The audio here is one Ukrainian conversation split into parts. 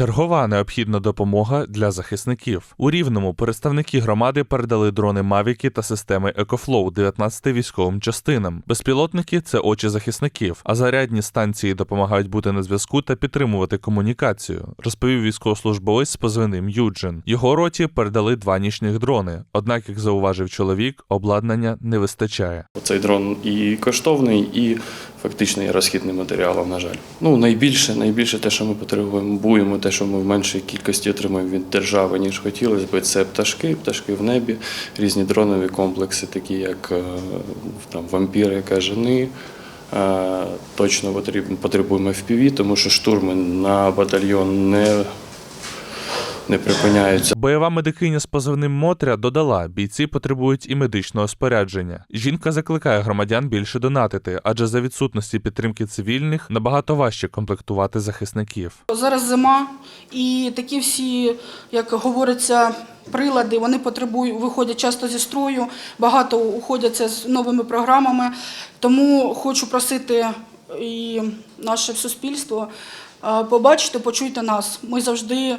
Чергова необхідна допомога для захисників. У рівному представники громади передали дрони Мавіки та системи Екофлоу 19 військовим частинам. Безпілотники це очі захисників, а зарядні станції допомагають бути на зв'язку та підтримувати комунікацію, розповів військовослужбовець з позивним Юджин. Його роті передали два нічних дрони. Однак, як зауважив чоловік, обладнання не вистачає. Цей дрон і коштовний, і фактично є розхідним матеріалом, на жаль. Ну, найбільше, найбільше те, що ми потребуємо, буємо те, що ми в меншій кількості отримуємо від держави, ніж хотілося б, це пташки, пташки в небі, різні дронові комплекси, такі як е, там, вампіри, кажани. Е, Точно потрібно, потребуємо FPV, тому що штурми на батальйон не, не припиняються. Бойова медикиня з позивним Мотря додала, бійці потребують і медичного спорядження. Жінка закликає громадян більше донатити, адже за відсутності підтримки цивільних набагато важче комплектувати захисників. Зараз зима, і такі всі, як говориться, прилади вони потребують, виходять часто зі строю, багато уходяться з новими програмами. Тому хочу просити і наше суспільство побачити, почуйте нас. Ми завжди.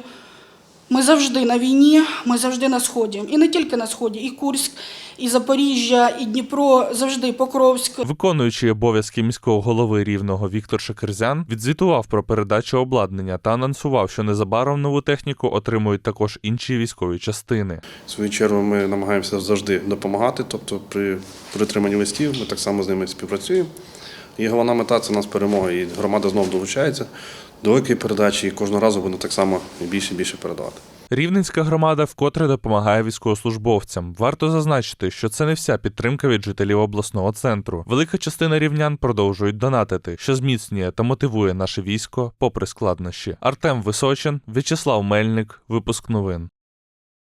Ми завжди на війні, ми завжди на сході, і не тільки на сході, і Курськ, і Запоріжжя, і Дніпро, завжди Покровськ. Виконуючий обов'язки міського голови рівного Віктор Шекерзян відзвітував про передачу обладнання та анонсував, що незабаром нову техніку отримують також інші військові частини. В свою чергу ми намагаємося завжди допомагати, тобто при притриманні листів ми так само з ними співпрацюємо. І головна мета це у нас перемога. І громада знову долучається до великої передачі, і кожного разу буде так само більше і більше передавати. Рівненська громада вкотре допомагає військовослужбовцям. Варто зазначити, що це не вся підтримка від жителів обласного центру. Велика частина рівнян продовжують донатити, що зміцнює та мотивує наше військо попри складнощі. Артем Височин, В'ячеслав Мельник, випуск новин.